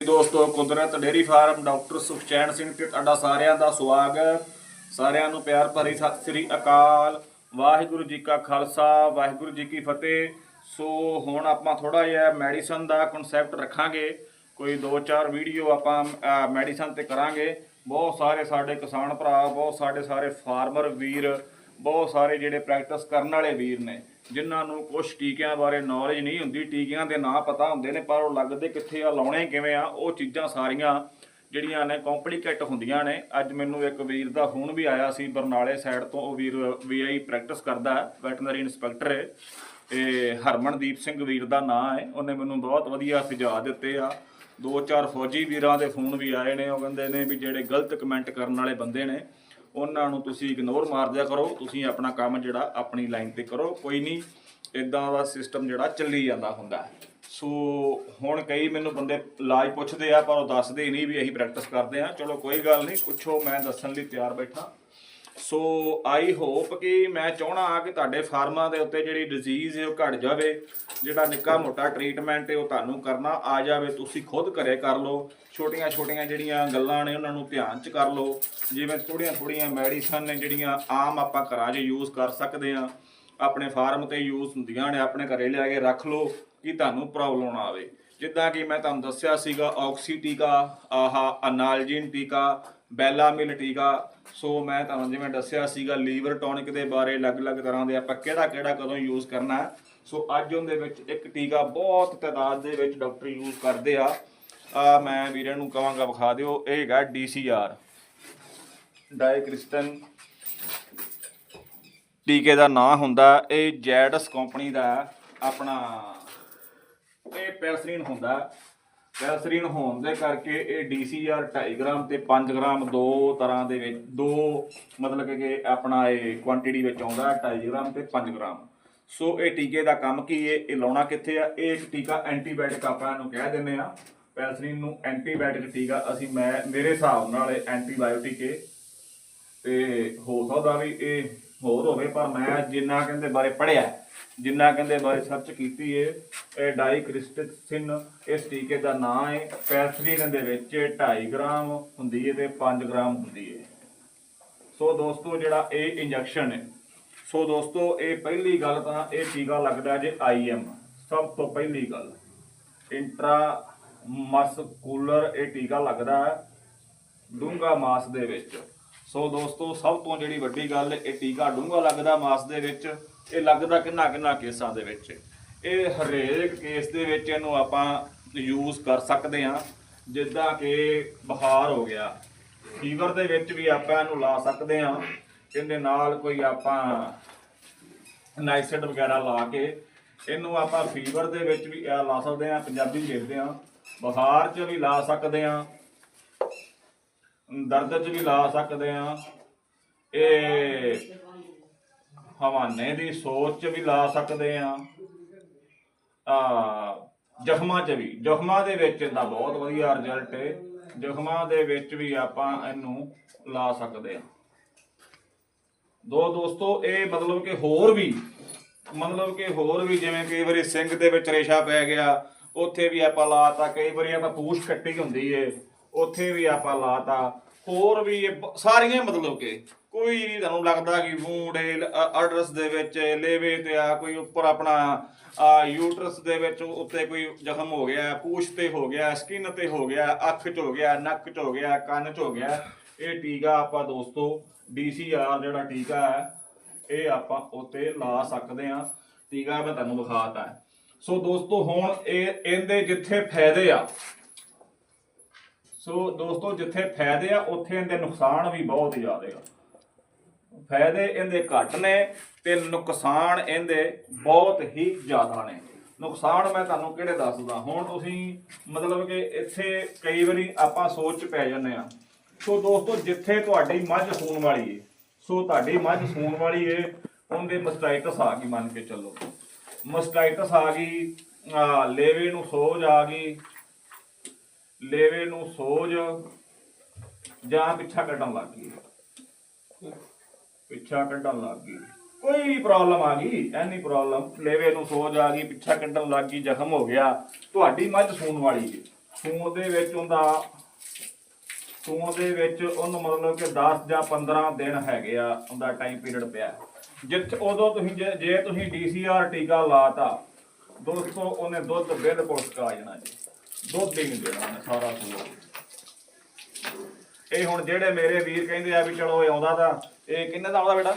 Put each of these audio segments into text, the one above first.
ਦੋਸਤੋ, Kudrat dairy farm doctor Sukhchain Singh ਤੇ ਤੁਹਾਡਾ ਸਾਰਿਆਂ ਦਾ ਸਵਾਗਤ। ਸਾਰਿਆਂ ਨੂੰ ਪਿਆਰ ਭਰੀ ਸਤਿ ਸ੍ਰੀ ਅਕਾਲ। ਵਾਹਿਗੁਰੂ ਜੀ ਕਾ ਖਾਲਸਾ, ਵਾਹਿਗੁਰੂ ਜੀ ਕੀ ਫਤਿਹ। ਸੋ ਹੁਣ ਆਪਾਂ ਥੋੜਾ ਜਿਹਾ ਮੈਡੀਸਨ ਦਾ ਕਨਸੈਪਟ ਰੱਖਾਂਗੇ। ਕੋਈ 2-4 ਵੀਡੀਓ ਆਪਾਂ ਮੈਡੀਸਨ ਤੇ ਕਰਾਂਗੇ। ਬਹੁਤ ਸਾਰੇ ਸਾਡੇ ਕਿਸਾਨ ਭਰਾ, ਬਹੁਤ ਸਾਡੇ ਸਾਰੇ ਫਾਰਮਰ ਵੀਰ ਬਹੁਤ ਸਾਰੇ ਜਿਹੜੇ ਪ੍ਰੈਕਟਿਸ ਕਰਨ ਵਾਲੇ ਵੀਰ ਨੇ, ਜਿਨ੍ਹਾਂ ਨੂੰ ਕੁਝ ਟੀਕਿਆਂ ਬਾਰੇ ਨੌਲੇਜ ਨਹੀਂ ਹੁੰਦੀ, ਟੀਕਿਆਂ ਦੇ ਨਾਂ ਪਤਾ ਹੁੰਦੇ ਨੇ, ਪਰ ਉਹ ਲੱਗਦੇ ਕਿੱਥੇ ਆ, ਲਾਉਣੇ ਕਿਵੇਂ ਆ, ਉਹ ਚੀਜ਼ਾਂ ਸਾਰੀਆਂ ਜਿਹੜੀਆਂ ਨੇ ਕੰਪਲੀਕੇਟ ਹੁੰਦੀਆਂ ਨੇ। ਅੱਜ ਮੈਨੂੰ ਇੱਕ ਵੀਰ ਦਾ ਫੋਨ ਵੀ ਆਇਆ ਸੀ, ਬਰਨਾਲੇ ਸਾਈਡ ਤੋਂ, ਉਹ ਵੀਰ ਵੀਆਈ ਪ੍ਰੈਕਟਿਸ ਕਰਦਾ ਹੈ ਵੈਟਰਨਰੀ ਇਨਸਪੈਕਟਰ ਹੈ ਇਹ ਹਰਮਨਦੀਪ ਸਿੰਘ ਵੀਰ ਦਾ ਨਾਮ ਹੈ ਉਹਨੇ ਮੈਨੂੰ ਬਹੁਤ ਵਧੀਆ ਸੁਝਾਅ ਦਿੱਤੇ ਆ। ਦੋ ਚਾਰ ਫੌਜੀ ਵੀਰਾਂ ਦੇ ਫੋਨ ਵੀ ਆਏ ਨੇ, ਉਹ ਕਹਿੰਦੇ ਨੇ ਵੀ ਜਿਹੜੇ ਗਲਤ ਕਮੈਂਟ ਕਰਨ ਵਾਲੇ ਬੰਦੇ ਨੇ ਉਹਨਾਂ ਨੂੰ ਤੁਸੀਂ ਇਗਨੋਰ ਮਾਰ ਦਿਆ ਕਰੋ, ਤੁਸੀਂ ਆਪਣਾ ਕੰਮ ਜਿਹੜਾ ਆਪਣੀ ਲਾਈਨ ਤੇ ਕਰੋ, ਕੋਈ ਨਹੀਂ ਇਦਾਂ ਦਾ ਸਿਸਟਮ ਜਿਹੜਾ ਚੱਲੀ ਜਾਂਦਾ ਹੁੰਦਾ। ਸੋ ਹੁਣ ਕਈ ਮੈਨੂੰ ਬੰਦੇ ਇਲਾਜ ਪੁੱਛਦੇ ਆ, ਪਰ ਉਹ ਦੱਸਦੇ ਹੀ ਨਹੀਂ ਵੀ ਅਸੀਂ ਪ੍ਰੈਕਟਿਸ ਕਰਦੇ ਆ ਚਲੋ ਕੋਈ ਗੱਲ ਨਹੀਂ, ਪੁੱਛੋ, ਮੈਂ ਦੱਸਣ ਲਈ ਤਿਆਰ ਬੈਠਾ। ਸੋ ਆਈ ਹੋਪ ਕਿ ਮੈਂ ਚਾਹਣਾ ਆ ਕਿ ਤੁਹਾਡੇ ਫਾਰਮਾਂ ਦੇ ਉੱਤੇ ਜਿਹੜੀ ਡਿਜ਼ੀਜ਼ ਹੈ ਉਹ ਘਟ ਜਾਵੇ, ਜਿਹੜਾ ਨਿੱਕਾ ਮੋਟਾ ਟ੍ਰੀਟਮੈਂਟ ਹੈ ਉਹ ਤੁਹਾਨੂੰ ਕਰਨਾ ਆ ਜਾਵੇ, ਤੁਸੀਂ ਖੁਦ ਘਰੇ ਕਰ ਲਓ। ਛੋਟੀਆਂ ਛੋਟੀਆਂ ਜਿਹੜੀਆਂ ਗੱਲਾਂ ਨੇ, ਉਹਨਾਂ ਨੂੰ ਧਿਆਨ ਚ ਕਰ ਲਓ। ਜਿਵੇਂ ਥੋੜੀਆਂ ਥੋੜੀਆਂ ਮੈਡੀਸਨ ਨੇ ਜਿਹੜੀਆਂ ਆਮ ਆਪਾਂ ਘਰਾਂ 'ਚ ਯੂਜ਼ ਕਰ ਸਕਦੇ ਆ ਆਪਣੇ ਫਾਰਮ ਤੇ ਯੂਜ਼ ਹੁੰਦੀਆਂ ਨੇ, ਆਪਣੇ ਘਰੇ ਲਿਆ ਕੇ ਰੱਖ ਲਓ ਕਿ ਤੁਹਾਨੂੰ ਪ੍ਰੋਬਲਮ ਨਾ ਆਵੇ। ਜਿੱਦਾਂ ਕਿ ਮੈਂ ਤੁਹਾਨੂੰ ਦੱਸਿਆ ਸੀਗਾ ਆਕਸੀ ਟੀਕਾ, ਆਹਾ ਅਨਾਲਜੀਨ ਟੀਕਾ ਬੈਲਾ ਮਿਲ ਟੀਕਾ ਸੋ ਮੈਂ ਤੁਹਾਨੂੰ ਜਿਵੇਂ ਦੱਸਿਆ ਸੀਗਾ, ਲੀਵਰ ਟੌਨਿਕ ਦੇ ਬਾਰੇ ਅਲੱਗ-ਅਲੱਗ ਤਰ੍ਹਾਂ ਦੇ ਆਪਾਂ ਕਿਹੜਾ ਕਿਹੜਾ ਕਦੋਂ ਯੂਜ਼ ਕਰਨਾ ਸੋ ਅੱਜ ਉਹਦੇ ਵਿੱਚ ਇੱਕ ਟੀਕਾ ਬਹੁਤ ਤਾਦਾਦ ਦੇ ਵਿੱਚ ਡਾਕਟਰ ਯੂਜ਼ ਕਰਦੇ ਆ। ਆ ਮੈਂ ਵੀਰੇ ਨੂੰ ਕਹਾਂਗਾ ਵਿਖਾ ਦਿਓ, ਇਹ ਹੈਗਾ ਡੀਸੀਆਰ ਡਾਇਕ੍ਰਿਸਟਨ ਟੀਕੇ ਦਾ ਨਾਂ ਹੁੰਦਾ ਇਹ ਜੈਡਸ ਕੰਪਨੀ ਦਾ ਆਪਣਾ ਇਹ ਪੈਰਸਰੀਨ ਹੁੰਦਾ ਪੈਰਸਰੀਨ ਹੋਣ ਦੇ ਕਰਕੇ ਇਹ ਡੀਸੀਆਰ 2.5 ਗ੍ਰਾਮ ਤੇ 5 ਗ੍ਰਾਮ ਦੋ ਤਰ੍ਹਾਂ ਦੇ ਵਿੱਚ, ਦੋ ਮਤਲਬ ਕਿ ਕਿ ਆਪਣਾ ਇਹ ਕੁਆਂਟੀਟੀ ਵਿੱਚ ਆਉਂਦਾ 2.5 ਗ੍ਰਾਮ ਤੇ 5 ਗ੍ਰਾਮ। ਸੋ ਇਹ ਟੀਕੇ ਦਾ ਕੰਮ ਕੀ ਹੈ, ਇਹ ਲਾਉਣਾ ਕਿੱਥੇ ਆ? ਇਹ ਇੱਕ ਟੀਕਾ ਐਂਟੀਬਾਇਓਟਿਕ ਆਪਾਂ ਇਹਨੂੰ ਕਹਿ ਦਿੰਦੇ ਆ ਪੈਲਸਰੀਨ ਨੂੰ ਐਂਟੀਬਾਇਓਟਿਕ ਟੀਕਾ ਅਸੀਂ ਮੈਂ, ਮੇਰੇ ਹਿਸਾਬ ਨਾਲ ਇਹ ਐਂਟੀਬਾਇਓਟਿਕ ਹੈ। ਤੇ ਹੋ ਸਕਦਾ ਵੀ ਇਹ ਹੋਰ ਹੋਵੇ, ਪਰ ਮੈਂ ਜਿੰਨਾ ਕਹਿੰਦੇ ਬਾਰੇ ਪੜਿਆ ਜਿੰਨਾ ਕਹਿੰਦੇ ਬਾਰੇ ਸਰਚ ਕੀਤੀ ਏ, ਇਹ ਡਾਈਕ੍ਰਿਸਟਿਨ ਇਸ ਟੀਕੇ ਦਾ ਨਾਮ ਹੈ ਪੈਰਸਰੀਨ ਦੇ ਵਿੱਚ 2.5 ਗ੍ਰਾਮ ਹੁੰਦੀ ਹੈ ਤੇ 5 ਗ੍ਰਾਮ ਹੁੰਦੀ ਹੈ ਸੋ ਦੋਸਤੋ, ਜਿਹੜਾ ਇਹ ਇੰਜੈਕਸ਼ਨ ਹੈ ਸੋ ਦੋਸਤੋ, ਇਹ ਪਹਿਲੀ ਗੱਲ ਤਾਂ ਇਹ ਟੀਕਾ ਲੱਗਦਾ ਜੇ ਆਈਐਮ ਸਭ ਤੋਂ ਪਹਿਲੀ ਗੱਲ। ਇੰਟਰਾ ਮਸਕੂਲਰ ਇਹ ਟੀਕਾ ਲੱਗਦਾ ਹੈ ਡੂੰਗਾ ਮਾਸ ਦੇ ਵਿੱਚ। ਸੋ ਦੋਸਤੋ, ਸਭ ਤੋਂ ਜਿਹੜੀ ਵੱਡੀ ਗੱਲ, ਇਹ ਟੀਕਾ ਡੂੰਗਾ ਲੱਗਦਾ ਮਾਸ ਦੇ ਵਿੱਚ, ਇਹ ਲੱਗਦਾ ਕਿੰਨਾ ਕਿੰਨਾ ਕੇਸਾਂ ਦੇ ਵਿੱਚ। ਇਹ ਹਰੇਕ ਕੇਸ ਦੇ ਵਿੱਚ ਇਹਨੂੰ ਆਪਾਂ ਯੂਜ਼ ਕਰ ਸਕਦੇ ਹਾਂ, ਜਿੱਦਾਂ ਕਿ ਬੁਖਾਰ ਹੋ ਗਿਆ। ਫੀਵਰ ਦੇ ਵਿੱਚ ਵੀ ਆਪਾਂ ਇਹਨੂੰ ਲਾ ਸਕਦੇ ਹਾਂ, ਇਹਦੇ ਨਾਲ ਕੋਈ ਆਪਾਂ ਨਾਈਸਡ ਵਗੈਰਾ ਲਾ ਕੇ ਇਹਨੂੰ ਆਪਾਂ ਫੀਵਰ ਦੇ ਵਿੱਚ ਵੀ ਲਾ ਸਕਦੇ ਹਾਂ, ਪੰਜਾਬੀ ਲਿਖਦੇ ਹਾਂ। ਬੁਖਾਰ 'ਚ ਵੀ ਲਾ ਸਕਦੇ ਹਾਂ। ਦਰਦ 'ਚ ਵੀ ਲਾ ਸਕਦੇ ਆ। ਇਹ ਹਵਾਨੇ ਦੀ ਸੋਚ 'ਚ ਵੀ ਲਾ ਸਕਦੇ ਆ। ਆ, ਜ਼ਖਮਾਂ 'ਚ ਵੀ। ਜ਼ਖਮਾਂ ਦੇ ਵਿੱਚ ਇਹਦਾ ਬਹੁਤ ਵਧੀਆ ਰਿਜ਼ਲਟ ਹੈ ਜ਼ਖਮਾਂ ਦੇ ਵਿੱਚ ਵੀ ਆਪਾਂ ਇਹਨੂੰ ਲਾ ਸਕਦੇ ਆ। ਦੋ ਦੋਸਤੋ, ਇਹ ਮਤਲਬ ਕਿ ਹੋਰ ਵੀ, ਮਤਲਬ ਕਿ ਹੋਰ ਵੀ ਜਿਵੇਂ ਕਈ ਵਾਰੀ ਸਿੰਘ ਦੇ ਵਿੱਚ ਰੇਸ਼ਾ ਪੈ ਗਿਆ, ਉੱਥੇ ਵੀ ਆਪਾਂ ਲਾਤਾ ਕਈ ਵਾਰੀ ਆਪਾਂ ਪੂਛ ਕੱਟੀ ਹੁੰਦੀ ਏ। ਉੱਥੇ ਵੀ ਆਪਾਂ ਲਾਤਾ। ਹੋਰ ਵੀ ਇਹ ਬ- ਸਾਰੀਆਂ ਮਤਲਬ ਕਿ ਕੋਈ ਨਹੀਂ ਤੁਹਾਨੂੰ ਲੱਗਦਾ ਕਿ ਵੂੰਡੇ ਅਡਰਸ ਦੇ ਵਿੱਚ ਲੇਵੇ ਤੇ ਆ ਕੋਈ ਉੱਪਰ ਆਪਣਾ ਯੂਟਰਸ ਦੇ ਵਿੱਚ ਉੱਤੇ ਕੋਈ ਜ਼ਖਮ ਹੋ ਗਿਆ, ਪੂਛ ਤੇ ਹੋ ਗਿਆ ਸਕਿਨ ਤੇ ਹੋ ਗਿਆ, ਅੱਖ 'ਚ ਹੋ ਗਿਆ, ਨੱਕ 'ਚ ਹੋ ਗਿਆ, ਕੰਨ 'ਚ ਹੋ ਗਿਆ, ਇਹ ਟੀਕਾ ਆਪਾਂ ਦੋਸਤੋ ਡੀਸੀਆਰ ਜਿਹੜਾ ਟੀਕਾ ਹੈ, ਇਹ ਆਪਾਂ ਉੱਤੇ ਲਾ ਸਕਦੇ ਆ ਟੀਕਾ ਮੈਂ ਤੁਹਾਨੂੰ ਵਿਖਾਤਾ ਹੈ। ਸੋ ਦੋਸਤੋ ਹੁਣ ਇਹ ਇਹਦੇ ਜਿੱਥੇ ਫਾਇਦੇ ਆ ਸੋ ਦੋਸਤੋ, ਜਿੱਥੇ ਫਾਇਦੇ ਆ, ਉੱਥੇ ਇਹਦੇ ਨੁਕਸਾਨ ਵੀ ਬਹੁਤ ਜ਼ਿਆਦਾ ਆ। ਫਾਇਦੇ ਇਹਦੇ ਘੱਟ ਨੇ ਤੇ ਨੁਕਸਾਨ ਇਹਦੇ ਬਹੁਤ ਹੀ ਜ਼ਿਆਦਾ ਨੇ। ਨੁਕਸਾਨ ਮੈਂ ਤੁਹਾਨੂੰ ਕਿਹੜੇ ਦੱਸਦਾ? ਹੁਣ ਤੁਸੀਂ ਮਤਲਬ ਕਿ ਇੱਥੇ ਕਈ ਵਾਰੀ ਆਪਾਂ ਸੋਚ ਚ ਪੈ ਜਾਂਦੇ ਆ ਸੋ ਦੋਸਤੋ, ਜਿੱਥੇ ਤੁਹਾਡੀ ਮੱਝ ਸੂਣ ਵਾਲੀ ਏ, ਸੋ ਤੁਹਾਡੀ ਮੱਝ ਸੂਣ ਵਾਲੀ ਏ, ਉਹਦੇ ਮਸਟਾਈਟਸ ਆ ਗਈ ਮੰਨ ਕੇ ਚੱਲੋ। ਮਸਟਾਈਟਸ ਆ ਗਈ ਲੇਵੇ ਨੂੰ ਸੋਜ ਆ ਗਈ ਲੇਵੇ ਨੂੰ ਸੋਜ ਜਾਂ ਪਿੱਛਾ ਕੱਢਣ ਲੱਗ ਗਈ। ਪਿੱਛਾ ਕੱਢਣ ਲੱਗ ਗਈ। ਕੋਈ ਵੀ ਪ੍ਰੋਬਲਮ ਆ ਗਈ, ਐਨੀ ਪ੍ਰੋਬਲਮ ਲੇਵੇ ਨੂੰ ਸੋਜ ਆ ਗਈ, ਪਿੱਛਾ ਕੱਢਣ ਲੱਗ ਗਈ, ਜ਼ਖਮ ਹੋ ਗਿਆ। ਤੁਹਾਡੀ ਮੱਝ ਸੂਣ ਵਾਲੀ ਹੈ ਸੂਣ ਦੇ ਵਿੱਚ ਉਹਦਾ, ਸੂਣ ਦੇ ਵਿੱਚ ਉਹਨੂੰ ਮਤਲਬ ਕਿ 10 ਜਾਂ 15 ਦਿਨ ਹੈਗੇ ਆ, ਉਹਦਾ ਟਾਈਮ ਪੀਰੀਅਡ ਪਿਆ। ਜਿੱਥੇ ਉਦੋਂ ਤੁਸੀਂ ਜੇ ਜੇ ਤੁਸੀਂ ਡੀਸੀਆਰ ਟੀਕਾ ਲਾਤਾ ਦੋਸਤੋ ਉਹਨੇ ਦੁੱਧ ਬਿਲਕੁਲ ਸੁਕਾ ਜਾਣਾ ਜੀ। ਦੁੱਧ ਹੀ ਨਹੀਂ ਦੇਣਾ ਉਹਨੇ ਸਾਰਾ ਸੂਆ ਇਹ ਹੁਣ ਜਿਹੜੇ ਮੇਰੇ ਵੀਰ ਕਹਿੰਦੇ ਆ ਵੀ ਚਲੋ ਇਹ ਆਉਂਦਾ ਤਾਂ ਇਹ ਕਿੰਨੇ ਦਾ ਆਉਂਦਾ ਬੇਟਾ?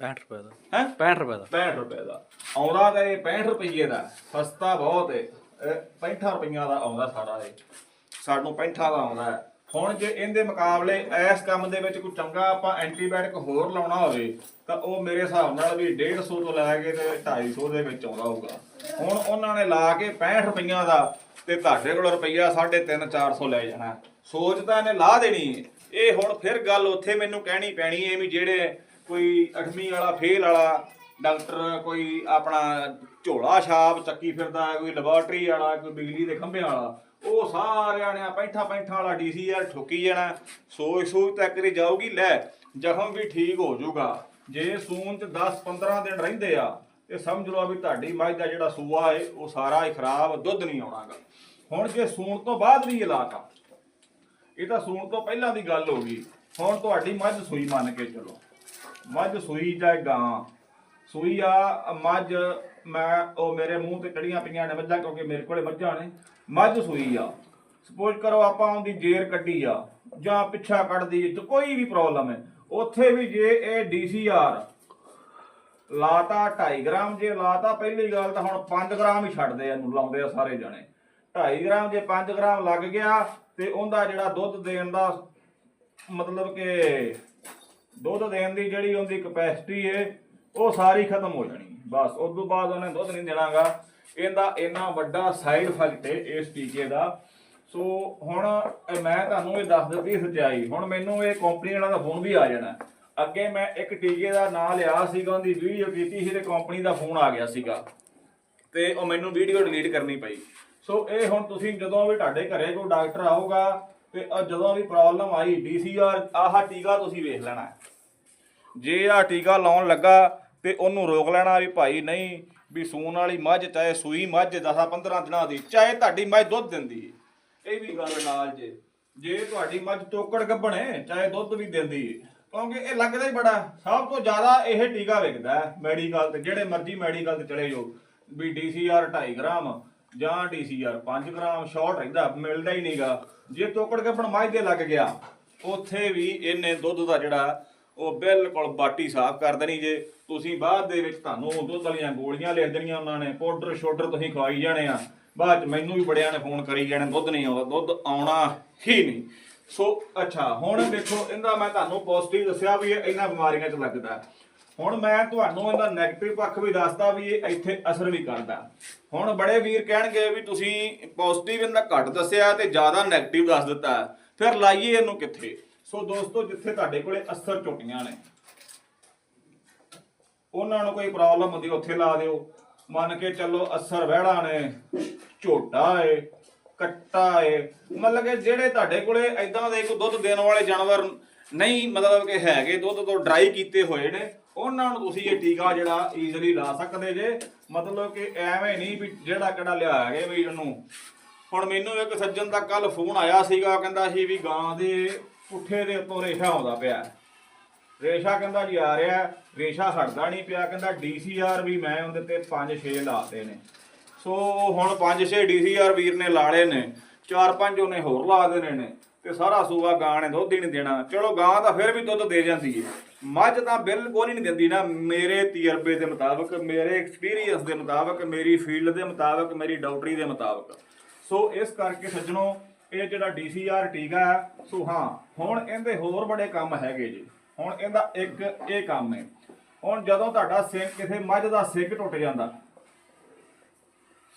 65 ਰੁਪਏ ਦਾ। ਹੈ? 65 ਰੁਪਏ ਦਾ। 65 ਰੁਪਏ ਦਾ। ਆਉਂਦਾ ਤਾਂ ਇਹ 65 ਰੁਪਏ ਦਾ ਸਸਤਾ ਬਹੁਤ ਹੈ ਇਹ 65 ਰੁਪਈਆਂ ਦਾ ਆਉਂਦਾ ਸਾਰਾ ਇਹ। ਸਾਨੂੰ 65 ਦਾ ਆਉਂਦਾ। ਹੁਣ ਜੇ ਇਹਦੇ ਮੁਕਾਬਲੇ ਇਸ ਕੰਮ ਦੇ ਵਿੱਚ ਕੋਈ ਚੰਗਾ ਆਪਾਂ ਐਂਟੀਬਾਇਓਟਿਕ ਹੋਰ ਲਾਉਣਾ ਹੋਵੇ ਤਾਂ ਉਹ ਮੇਰੇ ਹਿਸਾਬ ਨਾਲ ਵੀ 150 ਤੋਂ ਲੈ ਕੇ ਤੇ 250 ਦੇ ਵਿੱਚ ਆਉਂਦਾ ਹੋਊਗਾ। ਹੁਣ ਉਹਨਾਂ ਨੇ ਲਾ ਕੇ 65 ਰੁਪਈਆਂ ਦਾ ਤੇ ਤੁਹਾਡੇ ਕੋਲ ਰੁਪਈਆ 3.5 400 ਲੈ ਜਾਣਾ। ਸੋਚ ਤਾਂ ਇਹਨੇ ਲਾ ਦੇਣੀ ਇਹ ਹੁਣ ਫਿਰ ਗੱਲ ਉੱਥੇ ਮੈਨੂੰ ਕਹਿਣੀ ਪੈਣੀ ਹੈ ਵੀ ਜਿਹੜੇ ਕੋਈ 8ਵੀਂ ਵਾਲਾ, ਫੇਲ ਵਾਲਾ ਡਾਕਟਰ, ਕੋਈ ਆਪਣਾ ਝੋਲਾ ਛਾਪ, ਚੱਕੀ ਫਿਰਦਾ, ਕੋਈ ਲੈਬੋਰਟਰੀ ਵਾਲਾ, ਕੋਈ ਬਿਜਲੀ ਦੇ ਖੰਭਿਆਂ ਵਾਲਾ, ਉਹ ਸਾਰਿਆਂ ਨੇ ਪੈਂਠਾ ਪੈਂਠਾ ਵਾਲਾ ਡੀਸੀਆਰ ਠੋਕੀ ਜਾਣਾ। ਸੋਚ ਸੋਚ ਤੱਕ ਹੀ ਜਾਊਗੀ, ਲੈ, ਜ਼ਖਮ ਵੀ ਠੀਕ ਹੋ ਜਾਊਗਾ। ਜੇ ਸੂਨ ਚ 10 15 ਦਿਨ ਰਹਿੰਦੇ ਆ ਤੇ ਸਮਝ ਲਓ ਵੀ ਤੁਹਾਡੀ ਮੱਝ ਦਾ ਜਿਹੜਾ ਸੂਆ ਏ, ਉਹ ਸਾਰਾ ਹੀ ਖਰਾਬ, ਦੁੱਧ ਨਹੀਂ ਆਉਣਾਗਾ। ਹੁਣ ਜੇ ਸੂਣ ਤੋਂ ਬਾਅਦ ਵੀ ਇਲਾਕਾ ਇਹ ਤਾਂ ਸੂਣ ਤੋਂ ਪਹਿਲਾਂ ਦੀ ਗੱਲ ਹੋ ਗਈ। ਹੁਣ ਤੁਹਾਡੀ ਮੱਝ ਸੂਈ ਮੰਨ ਕੇ ਚਲੋ। ਮੱਝ ਸੂਈ ਚਾਹੇ ਗਾਂ, ਸੂਈ ਆ ਮੱਝ ਮੈਂ, ਉਹ ਮੇਰੇ ਮੂੰਹ ਤੇ ਚੜੀਆਂ ਪਈਆਂ ਨੇ ਮੱਝਾਂ, ਕਿਉਂਕਿ ਮੇਰੇ ਕੋਲੇ ਮੱਝਾਂ ਨੇ। ਮੱਝ ਸੂਈ ਆ। ਸਪੋਜ਼ ਕਰੋ ਆਪਾਂ ਉਹਦੀ ਜੇਰ ਕੱਢੀ ਆ, ਜਾਂ ਪਿੱਛਾ ਕੱਢਦੀ ਤੇ ਕੋਈ ਵੀ ਪ੍ਰੋਬਲਮ ਹੈ ਉੱਥੇ ਵੀ ਜੇ ਇਹ ਡੀਸੀਆਰ ਲਾਤਾ 2.5 ਗ੍ਰਾਮ, ਜੇ ਲਾਤਾ ਪਹਿਲੀ ਗੱਲ ਤਾਂ ਹੁਣ 5 ਗ੍ਰਾਮ ਹੀ ਛੱਡਦੇ ਆ, ਇਹਨੂੰ ਲਾਉਂਦੇ ਆ ਸਾਰੇ ਜਣੇ। 2.5 ਗ੍ਰਾਮ ਜੇ 5 ਗ੍ਰਾਮ ਲੱਗ ਗਿਆ ਤੇ ਉਹਦਾ ਜਿਹੜਾ ਦੁੱਧ ਦੇਣ ਦਾ ਮਤਲਬ ਕਿ ਦੁੱਧ ਦੇਣ ਦੀ ਜਿਹੜੀ ਉਹਦੀ ਕਪੈਸਿਟੀ ਏ, ਉਹ ਸਾਰੀ ਖਤਮ ਹੋ ਜਾਣੀ। ਬਸ, ਉਸ ਤੋਂ ਬਾਅਦ ਉਹਨੇ ਦੁੱਧ ਨਹੀਂ ਦੇਣਾਗਾ। ਇਹਦਾ ਇੰਨਾ ਵੱਡਾ ਸਾਈਡ ਇਫੈਕਟ ਏ ਇਸ ਟੀਕੇ ਦਾ। ਸੋ ਹੁਣ ਮੈਂ ਤੁਹਾਨੂੰ ਇਹ ਦੱਸ ਦਿੱਤੀ ਸੱਚਾਈ। ਹੁਣ ਮੈਨੂੰ ਇਹ ਕੰਪਨੀ ਵਾਲਾ ਦਾ ਫੋਨ ਵੀ ਆ ਜਾਣਾ। ਅੱਗੇ ਮੈਂ ਇੱਕ ਟੀਕੇ ਦਾ ਨਾਂ ਲਿਆ ਸੀਗਾ, ਉਹਦੀ ਵੀਡੀਓ ਕੀਤੀ ਸੀ ਤੇ ਕੰਪਨੀ ਦਾ ਫੋਨ ਆ ਗਿਆ ਸੀਗਾ। ਤੇ ਉਹ ਮੈਨੂੰ ਵੀਡੀਓ ਡਿਲੀਟ ਕਰਨੀ ਪਈ। ਸੋ ਇਹ ਹੁਣ ਤੁਸੀਂ ਜਦੋਂ ਵੀ ਤੁਹਾਡੇ ਘਰੇ ਕੋਈ ਡਾਕਟਰ ਆਊਗਾ ਤੇ ਜਦੋਂ ਵੀ ਪ੍ਰੋਬਲਮ ਆਈ ਡੀਸੀਆਰ ਆਹ ਟੀਕਾ ਤੁਸੀਂ ਵੇਖ ਲੈਣਾ। ਜੇ ਆ ਟੀਕਾ ਲਾਉਣ ਲੱਗਾ ਤੇ ਉਹਨੂੰ ਰੋਕ ਲੈਣਾ ਵੀ ਭਾਈ ਨਹੀਂ, ਵੀ ਸੂਣ ਵਾਲੀ ਮੱਝ, ਚਾਹੇ ਸੂਈ ਮੱਝ 10 15 ਦਿਨਾਂ ਦੀ, ਚਾਹੇ ਤੁਹਾਡੀ ਮੱਝ ਦੁੱਧ ਦਿੰਦੀ। ਹੈ ਇਹ ਵੀ ਗੱਲ ਨਾਲ ਜੇ। ਜੇ ਤੁਹਾਡੀ ਮੱਝ ਟੋਕੜ ਗੱਭਣੇ ਚਾਹੇ ਦੁੱਧ ਵੀ ਦਿੰਦੀ ਹੈ ਕਿਉਂਕਿ ਇਹ ਲੱਗਦਾ ਹੀ ਬੜਾ। ਸਭ ਤੋਂ ਜ਼ਿਆਦਾ ਇਹ ਟੀਕਾ ਵਿਕਦਾ ਹੈ ਮੈਡੀਕਲ ਤੇ, ਜਿਹੜੇ ਮਰਜ਼ੀ ਮੈਡੀਕਲ ਤੇ ਚਲੇ ਜਾਓ। ਵੀ ਡੀਸੀਆਰ 2.5 ਗ੍ਰਾਮ ਜਾਂ ਡੀਸੀਆਰ 5 ਗ੍ਰਾਮ ਸ਼ਾਰਟ ਰਹਿੰਦਾ, ਮਿਲਦਾ ਹੀ ਨਹੀਂਗਾ ਜੇ ਟੋਕੜ ਗੱਭਣ ਮੱਝ ਦੇ ਲੱਗ ਗਿਆ, ਉੱਥੇ ਵੀ ਇਹਨੇ ਦੁੱਧ ਦਾ ਜਿਹੜਾ, ਉਹ ਬਿਲਕੁਲ ਬਾਟੀ ਸਾਫ਼ ਕਰ ਦੇਣੀ ਜੇ। ਤੁਸੀਂ ਬਾਅਦ ਦੇ ਵਿੱਚ ਤੁਹਾਨੂੰ ਦੁੱਧ ਵਾਲੀਆਂ ਗੋਲੀਆਂ ਲਿਖ ਦੇਣੀਆਂ ਉਹਨਾਂ ਨੇ। ਪਾਊਡਰ, ਸ਼ੋਡਰ ਤੁਸੀਂ ਖਵਾਈ ਜਾਣੇ ਆ। ਬਾਅਦ ਚ ਮੈਨੂੰ ਵੀ ਬੜਿਆਂ ਨੇ ਫੋਨ ਕਰੀ ਜਾਣੇ, ਦੁੱਧ ਨਹੀਂ ਆਉਂਦਾ, ਦੁੱਧ ਆਉਣਾ ਹੀ ਨਹੀਂ। ਸੋ, ਅੱਛਾ, ਹੁਣ ਦੇਖੋ, ਇਹਦਾ ਮੈਂ ਤੁਹਾਨੂੰ ਪੋਜ਼ਿਟਿਵ ਦੱਸਿਆ ਵੀ ਇਹ ਇਹਨਾਂ ਬਿਮਾਰੀਆਂ 'ਚ ਲੱਗਦਾ। ਹੁਣ ਮੈਂ ਤੁਹਾਨੂੰ ਇਹਦਾ 네ਗੇਟਿਵ ਪੱਖ ਵੀ ਦੱਸਦਾ ਵੀ ਇਹ ਇੱਥੇ ਅਸਰ ਵੀ ਕਰਦਾ। ਹੁਣ ਬੜੇ ਵੀਰ ਕਹਿਣਗੇ ਵੀ ਤੁਸੀਂ ਪੋਜ਼ਿਟਿਵ ਇਹਦਾ ਘੱਟ ਦੱਸਿਆ ਤੇ ਜ਼ਿਆਦਾ 네ਗੇਟਿਵ ਦੱਸ ਦਿੱਤਾ। ਫਿਰ ਲਾਈਏ ਇਹਨੂੰ ਕਿੱਥੇ? ਸੋ, ਦੋਸਤੋ, ਜਿੱਥੇ ਤੁਹਾਡੇ ਕੋਲੇ ਅਸਰ ਝੁੱਟੀਆਂ ਨੇ, ਉਹਨਾਂ ਨੂੰ ਕੋਈ ਪ੍ਰੋਬਲਮ ਹੁੰਦੀ, ਉੱਥੇ ਲਾ ਦਿਓ। ਮੰਨ ਕੇ ਚੱਲੋ ਅਸਰ ਵਹਿੜਾ ਨੇ, ਝੋਟਾ ਏ ਕੱਟਾ ਏ। ਮਤਲਬ ਕਿ ਜਿਹੜੇ ਤੁਹਾਡੇ ਕੋਲੇ ਐਦਾਂ ਦੇ ਕੋਈ ਦੁੱਧ ਦੇਣ ਵਾਲੇ ਜਾਨਵਰ ਨਹੀਂ, ਮਤਲਬ ਕਿ ਹੈਗੇ, ਦੁੱਧ ਤੋਂ ਡਰਾਈ ਕੀਤੇ ਹੋਏ ਨੇ, ਉਹਨਾਂ ਨੂੰ ਤੁਸੀਂ ਇਹ ਟੀਕਾ ਜਿਹੜਾ ਈਜ਼ੀਲੀ ਲਾ ਸਕਦੇ ਜੇ। ਮਤਲਬ ਕਿ ਐਵੇਂ ਨਹੀਂ ਵੀ ਜਿਹੜਾ ਕਿਹੜਾ ਲਿਆ ਹੈਗੇ ਵੀ ਉਹਨੂੰ ਹੁਣ ਮੈਨੂੰ ਇੱਕ ਸੱਜਣ ਦਾ ਕੱਲ ਫੋਨ ਆਇਆ ਸੀਗਾ, ਕਹਿੰਦਾ ਸੀ ਵੀ ਗਾਂ ਦੇ ਪੁੱਠੇ ਦੇ ਉੱਤੋਂ ਰੇਸ਼ਾ ਆਉਂਦਾ ਪਿਆ। ਰੇਸ਼ਾ ਕਹਿੰਦਾ ਜੀ ਆ ਰਿਹਾ, ਰੇਸ਼ਾ ਹਟਦਾ ਨਹੀਂ ਪਿਆ, ਕਹਿੰਦਾ ਡੀਸੀਆਰ ਵੀ ਮੈਂ ਉਹਦੇ ਤੇ 5-6 ਲਾਤੇ ਨੇ। ਸੋ ਹੁਣ 5-6 ਡੀਸੀਆਰ ਵੀਰ ਨੇ ਲਾਲੇ ਨੇ 4-5 ਉਹਨੇ ਹੋਰ ਲਾ ਦੇਣੇ ਨੇ ਤੇ ਸਾਰਾ ਸੂਆ ਗਾਂ ਨੇ ਦੁੱਧ ਹੀ ਨਹੀਂ ਦੇਣਾ। ਚਲੋ ਗਾਂ ਤਾਂ ਫਿਰ ਵੀ ਦੁੱਧ ਦੇ ਜਾਂਦੀ ਹੈ ਮੱਝ ਤਾਂ ਬਿਲਕੁਲ ਹੀ ਨਹੀਂ ਦਿੰਦੀ ਨਾ, ਮੇਰੇ ਤਜਰਬੇ ਦੇ ਮੁਤਾਬਕ, ਮੇਰੇ ਐਕਸਪੀਰੀਅੰਸ ਦੇ ਮੁਤਾਬਕ, ਮੇਰੀ ਫੀਲਡ ਦੇ ਮੁਤਾਬਕ, ਮੇਰੀ ਡਾਕਟਰੀ ਦੇ ਮੁਤਾਬਕ। ਸੋ ਇਸ ਕਰਕੇ ਸੱਜਣੋ, ਇਹ ਜਿਹੜਾ ਡੀਸੀਆਰ ਟੀਕਾ ਹੈ, ਸੋ ਹਾਂ, ਹੁਣ ਇਹਦੇ ਹੋਰ ਬੜੇ ਕੰਮ ਹੈਗੇ ਜੀ। ਹੁਣ ਇਹਦਾ ਇੱਕ ਇਹ ਕੰਮ ਹੈ ਹੁਣ ਜਦੋਂ ਤੁਹਾਡਾ ਸਿੰਘ ਕਿਸੇ ਮੱਝ ਦਾ ਸਿੰਘ ਟੁੱਟ ਜਾਂਦਾ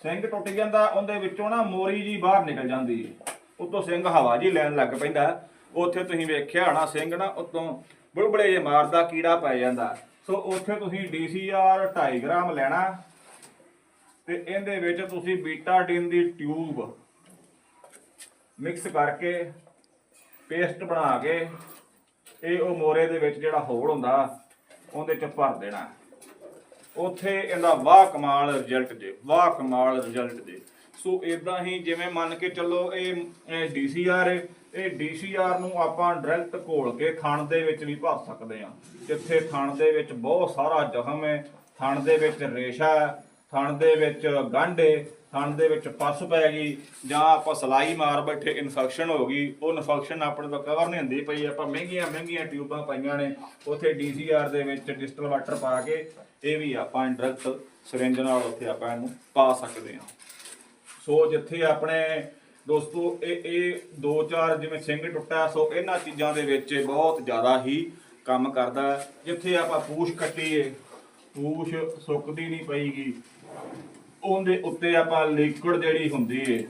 ਸਿੰਘ ਟੁੱਟ ਜਾਂਦਾ, ਉਹਦੇ ਵਿੱਚੋਂ ਨਾ ਮੋਰੀ ਜੀ ਬਾਹਰ ਨਿਕਲ ਜਾਂਦੀ ਹੈ ਉਤੋਂ ਸਿੰਘ ਹਵਾ ਜੀ ਲੈਣ ਲੱਗ ਪੈਂਦਾ। ਉੱਥੇ ਤੁਸੀਂ ਵੇਖਿਆ ਹੋਣਾ, ਸਿੰਘ ਨਾ ਉਤੋਂ ਬੁਲਬੁਲੇ ਜੇ ਮਾਰਦਾ, ਕੀੜਾ ਪੈ ਜਾਂਦਾ। ਸੋ ਉੱਥੇ ਤੁਸੀਂ ਡੀਸੀਆਰ 2.5 ਗ੍ਰਾਮ ਲੈਣਾ ਤੇ ਇਹਦੇ ਵਿੱਚ ਤੁਸੀਂ ਬੀਟਾਡੀਨ ਦੀ ਟਿਊਬ ਮਿਕਸ ਕਰਕੇ ਪੇਸਟ ਬਣਾ ਕੇ ਇਹ ਉਹ ਮੋਰੇ ਦੇ ਵਿੱਚ ਜਿਹੜਾ ਹੋਲ ਹੁੰਦਾ, ਉਹਦੇ ਚ ਭਰ ਦੇਣਾ। ਉੱਥੇ ਇਹਦਾ ਵਾਹ ਕਮਾਲ ਰਿਜ਼ਲਟ ਜੇ ਵਾਹ ਕਮਾਲ ਰਿਜ਼ਲਟ ਜੇ ਸੋ ਇਦਾਂ ਹੀ ਜਿਵੇਂ ਮੰਨ ਕੇ ਚੱਲੋ ਇਹ ਡੀਸੀਆਰ ਇਹ ਡੀਸੀਆਰ ਨੂੰ ਆਪਾਂ ਡਾਇਰੈਕਟ ਘੋਲ ਕੇ ਥਣ ਦੇ ਵਿੱਚ ਵੀ ਭਰ ਸਕਦੇ ਆ ਜਿੱਥੇ ਥਣ ਦੇ ਵਿੱਚ ਬਹੁਤ ਸਾਰਾ ਜ਼ਖਮ ਹੈ ਥਣ ਦੇ ਵਿੱਚ ਰੇਸ਼ਾ ਹੈ ਥਣ ਦੇ ਵਿੱਚ ਗੰਢੇ ਥਣ ਦੇ ਵਿੱਚ ਪਸ ਪੈ ਗਈ ਜਾਂ ਆਪਾਂ ਸਲਾਈ ਮਾਰ ਬੈਠੇ ਇਨਫੈਕਸ਼ਨ ਹੋ ਗਈ, ਉਹ ਇਨਫੈਕਸ਼ਨ ਆਪਣੇ ਤੋਂ ਕਵਰ ਨਹੀਂ ਹੁੰਦੀ ਪਈ, ਆਪਾਂ ਮਹਿੰਗੀਆਂ ਮਹਿੰਗੀਆਂ ਟਿਊਬਾਂ ਪਾਈਆਂ ਨੇ, ਉੱਥੇ ਡੀਸੀਆਰ ਦੇ ਵਿੱਚ ਡਿਸਟਲ ਵਾਟਰ ਪਾ ਕੇ ਇਹ ਵੀ ਆਪਾਂ ਡਾਇਰੈਕਟ ਸਿਰਿੰਜ ਨਾਲ ਉੱਥੇ ਆਪਾਂ ਇਹਨੂੰ ਪਾ ਸਕਦੇ ਹਾਂ। ਸੋ ਜਿੱਥੇ ਆਪਣੇ ਦੋਸਤੋ, ਇਹ ਇਹ ਦੋ ਚਾਰ ਜਿਵੇਂ ਸਿੰਘ ਟੁੱਟਾ, ਸੋ ਇਹਨਾਂ ਚੀਜ਼ਾਂ ਦੇ ਵਿੱਚ ਬਹੁਤ ਜ਼ਿਆਦਾ ਹੀ ਕੰਮ ਕਰਦਾ ਜਿੱਥੇ ਆਪਾਂ ਪੂਛ ਕੱਟੀਏ, ਪੂਛ ਸੁੱਕਦੀ ਨਹੀਂ ਪਈਗੀ। ਉਹਦੇ ਉੱਤੇ ਆਪਾਂ ਲਿਕਵਿਡ ਜਿਹੜੀ ਹੁੰਦੀ ਏ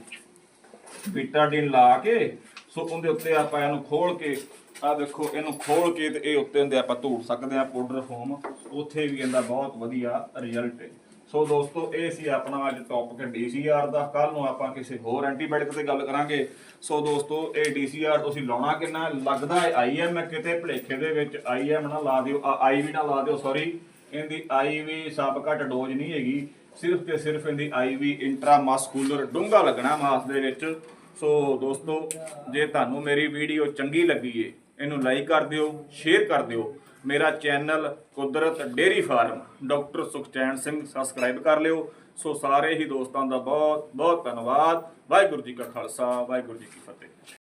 ਬੀਟਾਡੀਨ ਲਾ ਕੇ, ਸੋ ਉਹਦੇ ਉੱਤੇ ਆਪਾਂ ਇਹਨੂੰ ਖੋਲ ਕੇ ਆ ਦੇਖੋ, ਇਹਨੂੰ ਖੋਲ ਕੇ ਤੇ ਇਹ ਉੱਤੇ ਹੁੰਦੇ ਆਪਾਂ ਧੂੜ ਸਕਦੇ ਆ ਪਾਊਡਰ ਫੋਮ ਉੱਥੇ ਵੀ ਇਹਦਾ ਬਹੁਤ ਵਧੀਆ ਰਿਜ਼ਲਟ ਹੈ ਸੋ ਦੋਸਤੋ, ਇਹ ਸੀ ਆਪਣਾ ਅੱਜ ਟੌਪਿਕ ਡੀਸੀਆਰ ਦਾ। ਕੱਲ ਨੂੰ ਆਪਾਂ ਕਿਸੇ ਹੋਰ ਐਂਟੀਬਾਇਓਟਿਕ ਤੇ ਗੱਲ ਕਰਾਂਗੇ। ਸੋ ਦੋਸਤੋ, ਇਹ ਡੀਸੀਆਰ ਤੁਸੀਂ ਲਾਉਣਾ ਕਿੰਨਾ? ਲੱਗਦਾ ਹੈ ਆਈਐਮ ਕਿਤੇ ਭਲੇਖੇ ਦੇ ਵਿੱਚ ਆਈਐਮ ਨਾ ਲਾ ਦਿਓ। ਆਈਵੀ ਨਾ ਲਾ ਦਿਓ ਸੌਰੀ ਇਹਦੀ ਆਈਵੀ ਸਭ ਘੱਟ ਡੋਜ਼ ਨਹੀਂ ਹੈਗੀ। ਸਿਰਫ ਤੇ ਸਿਰਫ ਇਹਦੀ ਆਈਵੀ ਇੰਟਰਾਮਸਕੂਲਰ ਡੂੰਘਾ ਲੱਗਣਾ ਮਾਸ ਦੇ ਵਿੱਚ। ਸੋ ਦੋਸਤੋ, ਜੇ ਤੁਹਾਨੂੰ ਮੇਰੀ ਵੀਡੀਓ ਚੰਗੀ ਲੱਗੀ ਏ, ਇਹਨੂੰ ਲਾਈਕ ਕਰ ਦਿਓ, ਸ਼ੇਅਰ ਕਰ ਦਿਓ। ਮੇਰਾ channel Kudrat dairy farm, doctor Sukhchain Singh, subscribe ਕਰ ਲਿਓ। ਸੋ ਸਾਰੇ ਹੀ ਦੋਸਤਾਂ ਦਾ ਬਹੁਤ ਬਹੁਤ ਧੰਨਵਾਦ। ਵਾਹਿਗੁਰੂ ਜੀ ਕਾ ਖਾਲਸਾ, ਵਾਹਿਗੁਰੂ ਜੀ ਕੀ ਫਤਿਹ।